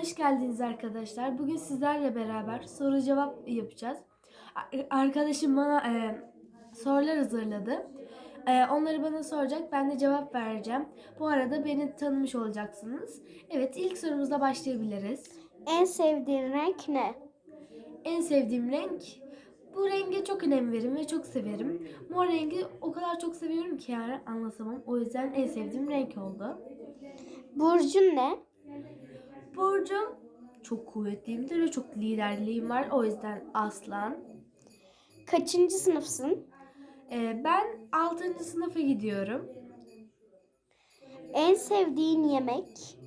hoş geldiniz arkadaşlar. Bugün sizlerle beraber soru cevap yapacağız. A- Arkadaşım bana e, sorular hazırladı. E, onları bana soracak, ben de cevap vereceğim. Bu arada beni tanımış olacaksınız. Evet, ilk sorumuzla başlayabiliriz. En sevdiğin renk ne? En sevdiğim renk, bu renge çok önem veririm ve çok severim. Mor rengi o kadar çok seviyorum ki yani anlatamam. O yüzden en sevdiğim renk oldu. Burcun ne? Burcum çok kuvvetliyimdir ve çok liderliğim var. O yüzden aslan. Kaçıncı sınıfsın? Ee, ben 6. sınıfa gidiyorum. En sevdiğin yemek?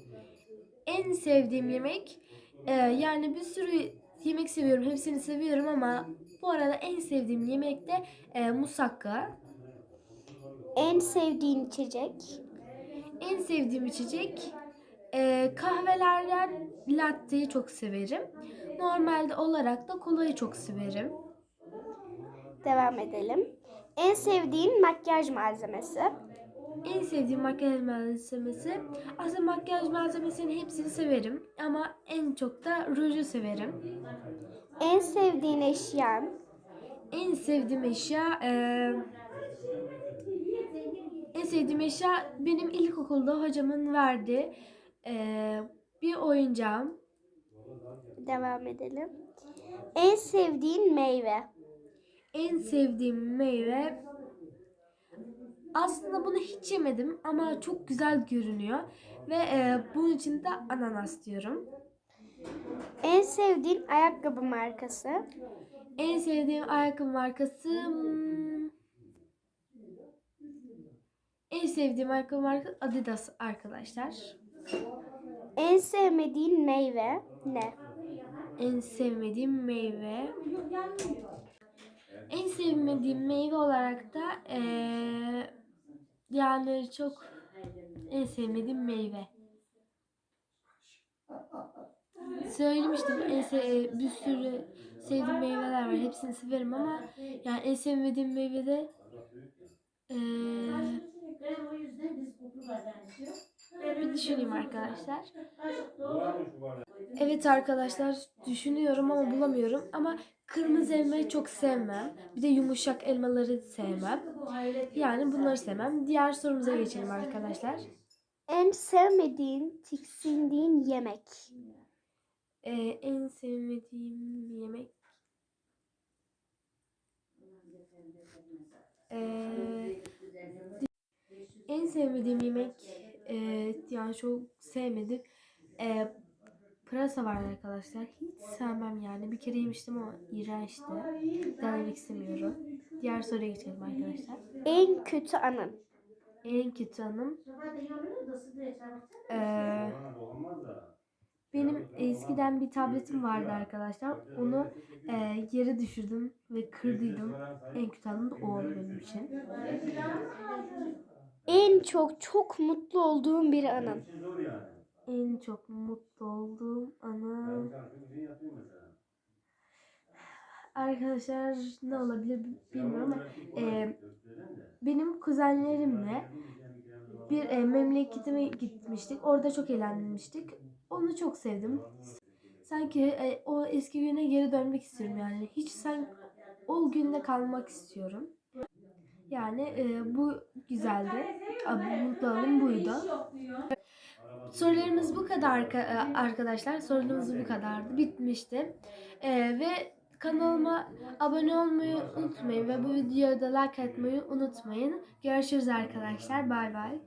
En sevdiğim yemek e, yani bir sürü yemek seviyorum. Hepsini seviyorum ama bu arada en sevdiğim yemek de e, musakka. En sevdiğin içecek? En sevdiğim içecek e, kahvelerden latte'yi çok severim. Normalde olarak da kolayı çok severim. Devam edelim. En sevdiğin makyaj malzemesi? En sevdiğim makyaj malzemesi aslında makyaj malzemesinin hepsini severim ama en çok da ruju severim. En sevdiğin eşyan? En sevdiğim eşya eee, en sevdiğim eşya benim ilkokulda hocamın verdiği eee, bir oyuncağım. Devam edelim. En sevdiğin meyve? En sevdiğim meyve aslında bunu hiç yemedim ama çok güzel görünüyor ve eee, bunun için de ananas diyorum. En sevdiğin ayakkabı markası? En sevdiğim ayakkabı markası hmm, en sevdiğim ayakkabı markası Adidas arkadaşlar. En sevmediğin meyve ne? En sevmediğim meyve en sevmediğim meyve olarak da eee, yani çok en sevmediğim meyve. Söylemiştim en se- bir sürü sevdiğim meyveler var. Hepsini severim ama yani en sevmediğim meyve de eee, bir düşüneyim arkadaşlar. Evet arkadaşlar düşünüyorum ama bulamıyorum ama kırmızı elmayı çok sevmem. Bir de yumuşak elmaları sevmem. Yani bunları sevmem. Diğer sorumuza geçelim arkadaşlar. En sevmediğin, tiksindiğin yemek? Ee, en sevmediğim yemek Ee, en sevmediğim yemek e, yani çok sevmedim. E, pırasa var arkadaşlar. Hiç sevmem yani. Bir kere yemiştim ama iğrençti. Denemek istemiyorum. Diğer soruya geçelim arkadaşlar. En kötü anın? En kötü anım Sabah da yanıyor da sıdırıyor çabuk. e, benim eskiden bir tabletim vardı arkadaşlar. Onu e, yere düşürdüm ve kırdıydım. En kötü anım da o oldu benim için. En çok çok mutlu olduğun bir anın? En çok mutlu olduğum anım arkadaşlar ne olabilir bilmiyorum ama e, benim kuzenlerimle bir e, memleketime gitmiştik. Orada çok eğlenmiştik. Onu çok sevdim. Sanki e, o eski güne geri dönmek istiyorum yani. Hiç sen o günde kalmak istiyorum. Yani e, bu güzeldi. Mutlu anım buydu. Sorularımız bu kadar arka- arkadaşlar. Sorularımız bu kadardı. Bitmişti. E, ve kanalıma abone olmayı unutmayın ve bu videoya da like atmayı unutmayın. Görüşürüz arkadaşlar. Bay bay.